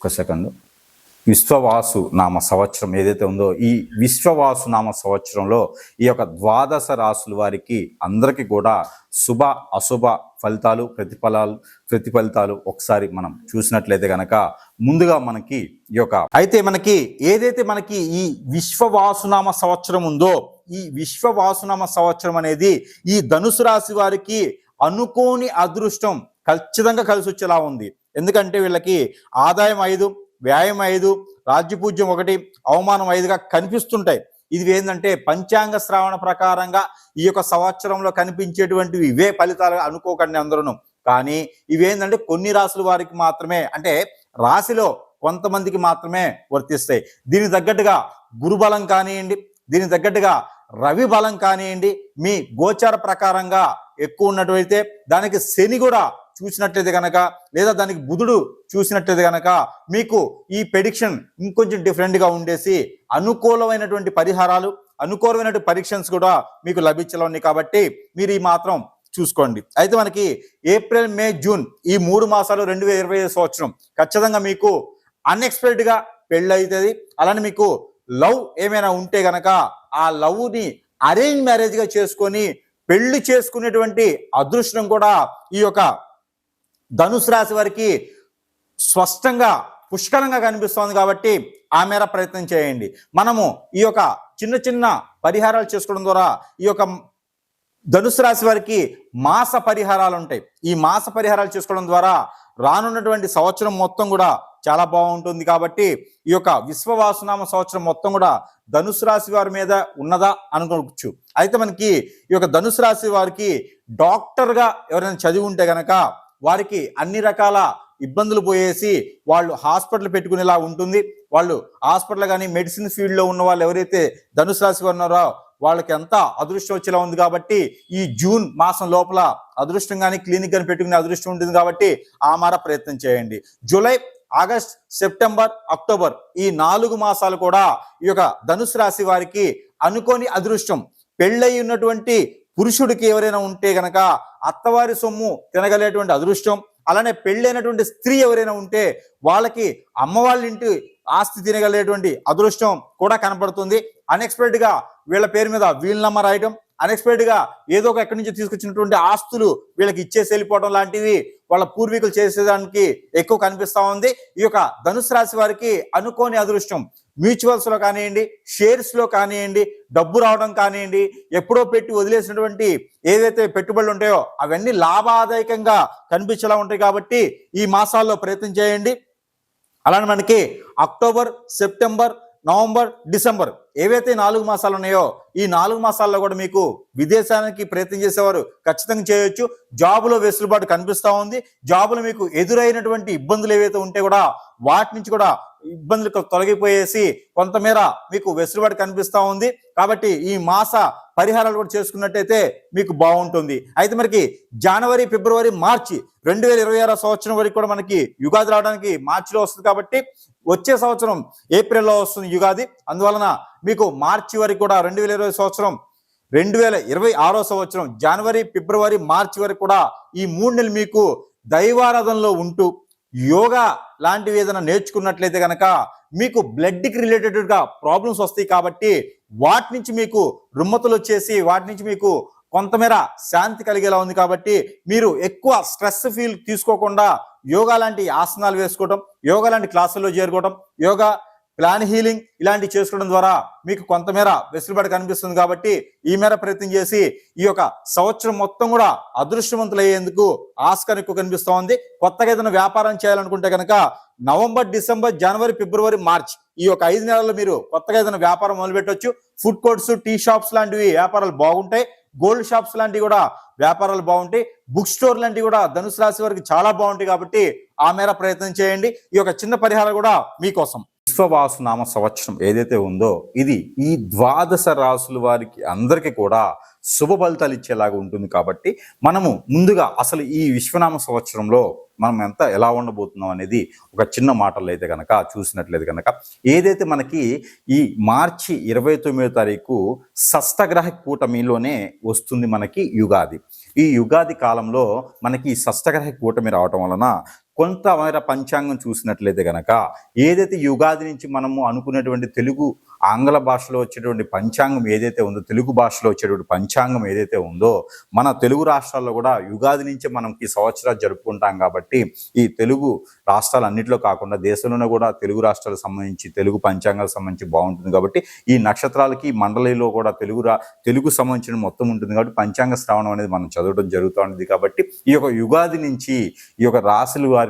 ఒక సెకండ్. విశ్వవాసు నామ సంవత్సరం ఏదైతే ఉందో ఈ విశ్వవాసు నామ సంవత్సరంలో ఈ యొక్క ద్వాదశ రాసుల వారికి అందరికీ కూడా శుభ అశుభ ఫలితాలు ప్రతిఫలాలు ప్రతిఫలితాలు ఒకసారి మనం చూసినట్లయితే కనుక ముందుగా మనకి ఈ యొక్క అయితే మనకి ఏదైతే మనకి ఈ విశ్వవాసునామ సంవత్సరం ఉందో ఈ విశ్వవాసునామ సంవత్సరం అనేది ఈ ధనుసు రాశి వారికి అనుకోని అదృష్టం ఖచ్చితంగా కలిసి వచ్చేలా ఉంది. ఎందుకంటే వీళ్ళకి ఆదాయం ఐదు వ్యాయం ఐదు రాజ్యపూజ్యం ఒకటి అవమానం ఐదుగా కనిపిస్తుంటాయి. ఇది ఏంటంటే పంచాంగ శ్రావణ ప్రకారంగా ఈ యొక్క సంవత్సరంలో కనిపించేటువంటివి ఇవే ఫలితాలు అనుకోకండి అందరూ కానీ ఇవేంటంటే కొన్ని రాసుల వారికి మాత్రమే అంటే రాశిలో కొంతమందికి మాత్రమే వర్తిస్తాయి. దీనికి తగ్గట్టుగా గురుబలం కానివ్వండి దీనికి తగ్గట్టుగా రవి బలం కానివ్వండి మీ గోచార ప్రకారంగా ఎక్కువ ఉన్నట్టు దానికి శని కూడా చూసినట్లయితే కనుక లేదా దానికి బుధుడు చూసినట్లయితే కనుక మీకు ఈ ప్రెడిక్షన్ ఇంకొంచెం డిఫరెంట్గా ఉండేసి అనుకూలమైనటువంటి పరిహారాలు అనుకూలమైనటువంటి పరీక్షన్స్ కూడా మీకు లభించాలని కాబట్టి మీరు ఈ మాత్రం చూసుకోండి. అయితే మనకి ఏప్రిల్ మే జూన్ ఈ మూడు మాసాలు రెండు వేల ఇరవై ఐదు సంవత్సరం. ఖచ్చితంగా మీకు అన్ఎక్స్పెక్టెడ్గా పెళ్ళి అవుతుంది. అలానే మీకు లవ్ ఏమైనా ఉంటే గనక ఆ లవ్ని అరేంజ్ మ్యారేజ్గా చేసుకొని పెళ్ళి చేసుకునేటువంటి అదృష్టం కూడా ఈ యొక్క ధనుసు రాశి వారికి స్పష్టంగా పుష్కలంగా కనిపిస్తోంది కాబట్టి ఆ మేర ప్రయత్నం చేయండి. మనము ఈ యొక్క చిన్న చిన్న పరిహారాలు చేసుకోవడం ద్వారా ఈ యొక్క ధనుసు రాశి వారికి మాస పరిహారాలు ఉంటాయి. ఈ మాస పరిహారాలు చేసుకోవడం ద్వారా రానున్నటువంటి సంవత్సరం మొత్తం కూడా చాలా బాగుంటుంది కాబట్టి ఈ యొక్క విశ్వవాసనామ సంవత్సరం మొత్తం కూడా ధనుసు రాశి వారి మీద ఉన్నదా అనుకోవచ్చు. అయితే మనకి ఈ యొక్క ధనుసు రాశి వారికి డాక్టర్గా ఎవరైనా చదివి ఉంటే కనుక వారికి అన్ని రకాల ఇబ్బందులు పోయేసి వాళ్ళు హాస్పిటల్ పెట్టుకునేలా ఉంటుంది. వాళ్ళు హాస్పిటల్ కానీ మెడిసిన్ ఫీల్డ్లో ఉన్న వాళ్ళు ఎవరైతే ధనుసు రాశి ఉన్నారో వాళ్ళకి ఎంత అదృష్టం వచ్చేలా ఉంది కాబట్టి ఈ జూన్ మాసం లోపల అదృష్టం కానీ క్లినిక్ కానీ పెట్టుకునే అదృష్టం ఉంటుంది కాబట్టి ఆ మార ప్రయత్నం చేయండి. జూలై ఆగస్ట్ సెప్టెంబర్ అక్టోబర్ ఈ నాలుగు మాసాలు కూడా ఈ యొక్క ధనుసు రాశి వారికి అనుకోని అదృష్టం. పెళ్ళయి ఉన్నటువంటి పురుషుడికి ఎవరైనా ఉంటే గనక అత్తవారి సొమ్ము తినగలేటువంటి అదృష్టం అలానే పెళ్ళైనటువంటి స్త్రీ ఎవరైనా ఉంటే వాళ్ళకి అమ్మ వాళ్ళ ఇంటి ఆస్తి తినగలిగేటువంటి అదృష్టం కూడా కనపడుతుంది. అన్ఎక్స్పెక్టెడ్గా వీళ్ళ పేరు మీద వీల్ నెంబర్ రాయటం అన్ఎక్స్పెక్టెడ్గా ఏదో ఒక ఎక్కడి నుంచి తీసుకొచ్చినటువంటి ఆస్తులు వీళ్ళకి ఇచ్చేసి వెళ్ళిపోవడం లాంటివి వాళ్ళ పూర్వీకులు చేసేదానికి ఎక్కువ కనిపిస్తా ఉంది. ఈ యొక్క ధనుసు రాశి వారికి అనుకోని అదృష్టం మ్యూచువల్స్లో కానివ్వండి షేర్స్లో కానివ్వండి డబ్బు రావడం కానివ్వండి ఎప్పుడో పెట్టి వదిలేసినటువంటి ఏదైతే పెట్టుబడులు ఉంటాయో అవన్నీ లాభాదాయకంగా కనిపించేలా ఉంటాయి కాబట్టి ఈ మాసాల్లో ప్రయత్నం చేయండి. అలానే మనకి అక్టోబర్ సెప్టెంబర్ నవంబర్ డిసెంబర్ ఏవైతే నాలుగు మాసాలు ఉన్నాయో ఈ నాలుగు మాసాల్లో కూడా మీకు విదేశానికి ప్రయత్నం చేసేవారు ఖచ్చితంగా చేయొచ్చు. జాబులో వెసులుబాటు కనిపిస్తా ఉంది. జాబులో మీకు ఎదురైనటువంటి ఇబ్బందులు ఏవైతే ఉంటే కూడా వాటి నుంచి కూడా ఇబ్బందులు తొలగిపోయేసి కొంతమేర మీకు వెసులుబాటు కనిపిస్తా ఉంది. కాబట్టి ఈ మాస పరిహారాలు కూడా చేసుకున్నట్టయితే మీకు బాగుంటుంది. అయితే మనకి జనవరి ఫిబ్రవరి మార్చి రెండు వేల ఇరవై ఆరో సంవత్సరం వరకు కూడా మనకి యుగాది రావడానికి మార్చిలో వస్తుంది కాబట్టి వచ్చే సంవత్సరం ఏప్రిల్లో వస్తుంది యుగాది. అందువలన మీకు మార్చి వరకు కూడా రెండు వేల ఇరవై సంవత్సరం రెండు వేల ఇరవై ఆరో సంవత్సరం జనవరి ఫిబ్రవరి మార్చి వరకు కూడా ఈ మూడు నెలలు మీకు దైవారాధనలో ఉంటూ యోగా లాంటివి ఏదైనా నేర్చుకున్నట్లయితే కనుక మీకు బ్లడ్కి రిలేటెడ్గా ప్రాబ్లమ్స్ వస్తాయి కాబట్టి వాటి నుంచి మీకు రుమ్మతులు వచ్చేసి వాటి నుంచి మీకు కొంతమేర శాంతి కలిగేలా ఉంది కాబట్టి మీరు ఎక్కువ స్ట్రెస్ ఫీల్ తీసుకోకుండా యోగా లాంటి ఆసనాలు వేసుకోవడం యోగా లాంటి క్లాసుల్లో చేరుకోవడం యోగా ప్లాన్ హీలింగ్ ఇలాంటివి చేసుకోవడం ద్వారా మీకు కొంతమేర వెసులుబాటు కనిపిస్తుంది కాబట్టి ఈ మేర ప్రయత్నం చేసి ఈ యొక్క సంవత్సరం మొత్తం కూడా అదృష్టవంతులయ్యేందుకు ఆస్కారం ఎక్కువ కనిపిస్తూ ఉంది. కొత్తగా ఏదైనా వ్యాపారం చేయాలనుకుంటే కనుక నవంబర్ డిసెంబర్ జనవరి ఫిబ్రవరి మార్చ్ ఈ యొక్క ఐదు నెలల్లో మీరు కొత్తగా ఏదైనా వ్యాపారం మొదలుపెట్టొచ్చు. ఫుడ్ కోర్ట్స్ టీ షాప్స్ లాంటివి వ్యాపారాలు బాగుంటాయి. గోల్డ్ షాప్స్ లాంటివి కూడా వ్యాపారాలు బాగుంటాయి. బుక్ స్టోర్ లాంటివి కూడా ధనుసు రాశి వారికి చాలా బాగుంటాయి కాబట్టి ఆ మేర ప్రయత్నం చేయండి. ఈ యొక్క చిన్న పరిహారం కూడా మీకోసం. విశ్వవాసు నామ సంవత్సరం ఏదైతే ఉందో ఇది ఈ ద్వాదశ రాసుల వారికి అందరికీ కూడా శుభ ఫలితాలు ఇచ్చేలాగా ఉంటుంది కాబట్టి మనము ముందుగా అసలు ఈ విశ్వనామ సంవత్సరంలో మనం ఎంత ఎలా ఉండబోతున్నాం అనేది ఒక చిన్న మాటలు అయితే కనుక చూసినట్లయితే కనుక ఏదైతే మనకి ఈ మార్చి ఇరవై తొమ్మిదో తారీఖు షష్టగ్రహ కూటమిలోనే వస్తుంది మనకి యుగాది. ఈ యుగాది కాలంలో మనకి ఈ షష్టగ్రహ కూటమి రావటం వలన కొంతమేర పంచాంగం చూసినట్లయితే కనుక ఏదైతే యుగాది నుంచి మనము అనుకునేటువంటి తెలుగు ఆంగ్ల భాషలో వచ్చేటువంటి పంచాంగం ఏదైతే ఉందో తెలుగు భాషలో వచ్చేటువంటి పంచాంగం ఏదైతే ఉందో మన తెలుగు రాష్ట్రాల్లో కూడా యుగాది నుంచి మనం ఈ సంవత్సరాలు జరుపుకుంటాం కాబట్టి ఈ తెలుగు రాష్ట్రాలు అన్నింటిలో కాకుండా దేశంలోనే కూడా తెలుగు రాష్ట్రాలకు సంబంధించి తెలుగు పంచాంగాలకు సంబంధించి బాగుంటుంది కాబట్టి ఈ నక్షత్రాలకి మండలిలో కూడా తెలుగు రా తెలుగు సంబంధించిన మొత్తం ఉంటుంది కాబట్టి పంచాంగ శ్రావణం అనేది మనం చదవడం జరుగుతూ ఉంటుంది కాబట్టి ఈ యొక్క యుగాది నుంచి ఈ యొక్క రాశులు వారి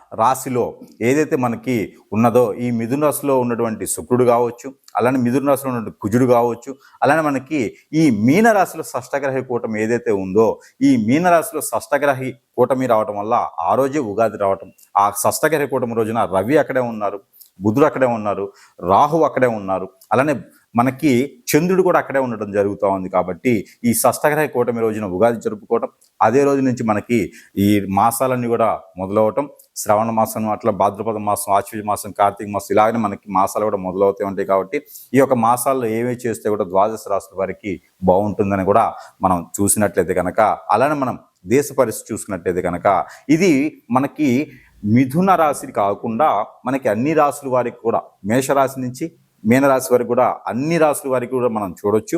రాశిలో ఏదైతే మనకి ఉన్నదో ఈ మిథున రాశిలో ఉన్నటువంటి శుక్రుడు కావచ్చు అలానే మిథున రాశిలో ఉన్నటువంటి కుజుడు కావచ్చు అలానే మనకి ఈ మీన రాశిలో షష్టగ్రహి కూటమి ఏదైతే ఉందో ఈ మీన రాశిలో షష్టగ్రహి కూటమి రావటం వల్ల ఆ రోజే ఉగాది రావటం. ఆ షష్టగ్రహి కూటమి రోజున రవి అక్కడే ఉన్నారు బుధుడు అక్కడే ఉన్నారు రాహు అక్కడే ఉన్నారు అలానే మనకి చంద్రుడు కూడా అక్కడే ఉండడం జరుగుతూ ఉంది కాబట్టి ఈ షష్టగ్రహ కూటమి రోజున ఉగాది జరుపుకోవటం అదే రోజు నుంచి మనకి ఈ మాసాలన్నీ కూడా మొదలవటం శ్రవణ మాసం అట్లా భాద్రపద మాసం ఆశ్వజ మాసం కార్తీక మాసం ఇలాగనే మనకి మాసాలు కూడా మొదలవుతూ ఉంటాయి కాబట్టి ఈ యొక్క మాసాల్లో ఏమేమి చేస్తే కూడా ద్వాదశ రాశుల వారికి బాగుంటుందని కూడా మనం చూసినట్లయితే కనుక అలానే మనం దేశ పరిస్థితి చూసుకున్నట్లయితే కనుక ఇది మనకి మిథున రాశి కాకుండా మనకి అన్ని రాశుల వారికి కూడా మేషరాశి నుంచి మీనరాశి వారికి కూడా అన్ని రాశుల వారికి కూడా మనం చూడొచ్చు.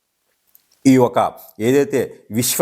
ఈ ఒక ఏదైతే విశ్వ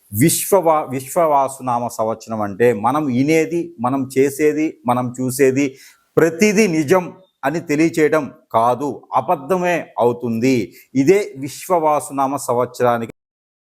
విశ్వవా విశ్వవాసునామ సంవత్సరం అంటే మనం వినేది మనం చేసేది మనం చూసేది ప్రతిదీ నిజం అని తెలియచేయడం కాదు అబద్ధమే అవుతుంది. ఇదే విశ్వవాసునామ సంవత్సరానికి